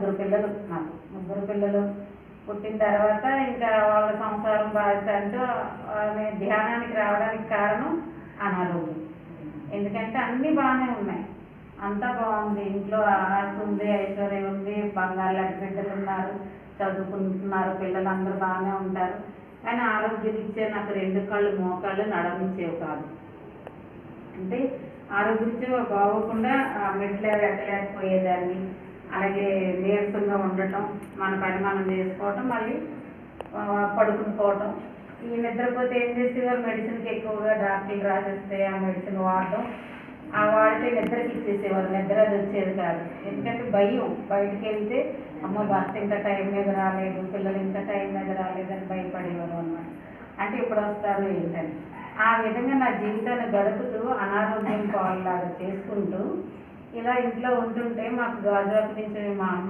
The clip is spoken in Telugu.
ముగ్గురు పిల్లలు నాకు ముగ్గురు పిల్లలు పుట్టిన తర్వాత ఇంకా వాళ్ళ సంసారం బాధ్యత అంటూ ధ్యానానికి రావడానికి కారణం అనారోగ్యం. ఎందుకంటే అన్నీ బాగానే ఉన్నాయి. అంతా బాగుంది. ఇంట్లో ఆస్తి ఉంది ఐశ్వర్యం ఉంది బంగారు లాంటి బిడ్డలు ఉన్నారు చదువుకుంటున్నారు పిల్లలు అందరూ బాగానే ఉంటారు. కానీ ఆరోగ్యం ఇచ్చే నాకు రెండు కళ్ళు మోకాళ్ళు నడమించేవి కాదు. అంటే ఆరోగ్యం బాగోకుండా ఆ మెట్లు ఎక్కలేకపోయేదాన్ని అలాగే నీరసంగా ఉండటం మన పని మనం చేసుకోవటం మళ్ళీ ఆ, పడుకుని పోవటం ఈ నిద్రపోతే ఏం చేసేవారు? మెడిసిన్కి ఎక్కువగా డాక్టర్లు రాసిస్తే ఆ మెడిసిన్ వాడటం. ఆ వాడితే నిద్రకి ఇచ్చేసేవారు. నిద్ర అది వచ్చేది కాదు. ఎందుకంటే భయం. బయటికి వెళ్తే అమ్మ భర్త ఇంకా టైం మీద రాలేదు పిల్లలు ఇంకా టైం మీద రాలేదని భయపడేవారు అన్నమాట. అంటే ఇప్పుడు వస్తారు ఏంటని. ఆ విధంగా నా జీవితాన్ని గడుపుతూ అనారోగ్యం పాలులాగా చేసుకుంటూ ఇలా ఇంట్లో ఉంటుంటే మాకు గాజువాక నుంచి మా అమ్మ